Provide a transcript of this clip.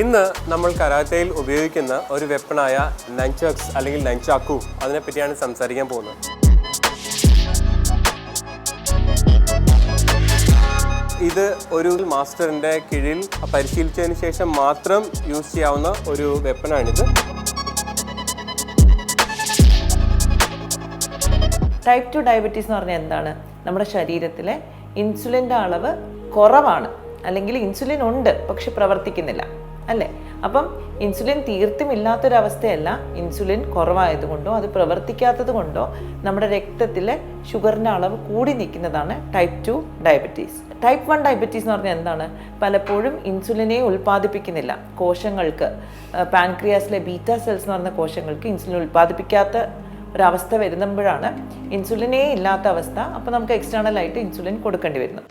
ഇന്ന് നമ്മൾ കരാത്തയിൽ ഉപയോഗിക്കുന്ന ഒരു വെപ്പണായ നഞ്ചക്സ് അല്ലെങ്കിൽ നഞ്ചാക്കു അതിനെപ്പറ്റിയാണ് സംസാരിക്കാൻ പോകുന്നത്. ഇത് ഒരു മാസ്റ്ററിന്റെ കീഴിൽ പരിശീലിച്ചതിന് ശേഷം മാത്രം യൂസ് ചെയ്യാവുന്ന ഒരു വെപ്പണാണിത് ടൈപ്പ് ടു ഡയബറ്റീസ് എന്ന് പറഞ്ഞാൽ എന്താണ്? നമ്മുടെ ശരീരത്തിലെ ഇൻസുലിന്റെ അളവ് കുറവാണ്. അല്ലെങ്കിൽ ഇൻസുലിൻ ഉണ്ട് പക്ഷെ പ്രവർത്തിക്കുന്നില്ല. അല്ലേ? അപ്പം ഇൻസുലിൻ തീർത്തും ഇല്ലാത്തൊരവസ്ഥയല്ല ഇൻസുലിൻ കുറവായതുകൊണ്ടോ അത് പ്രവർത്തിക്കാത്തത് കൊണ്ടോ നമ്മുടെ രക്തത്തിലെ ഷുഗറിന്റെ അളവ് കൂടി നിൽക്കുന്നതാണ് type two diabetes. Type one diabetes എന്ന് പറഞ്ഞാൽ എന്താണ്? പലപ്പോഴും ഇൻസുലിനെ ഉൽപ്പാദിപ്പിക്കുന്നില്ല. കോശങ്ങൾക്ക് പാൻക്രിയാസിലെ ബീറ്റ സെൽസ് എന്ന് പറഞ്ഞ കോശങ്ങൾക്ക് ഇൻസുലിൻ ഉൽപ്പാദിപ്പിക്കാത്ത ഒരവസ്ഥ വരുമ്പോഴാണ് ഇൻസുലിനേ ഇല്ലാത്ത അവസ്ഥ. അപ്പോൾ നമുക്ക് എക്സ്റ്റേണലായിട്ട് ഇൻസുലിൻ കൊടുക്കേണ്ടി വരുന്നത്.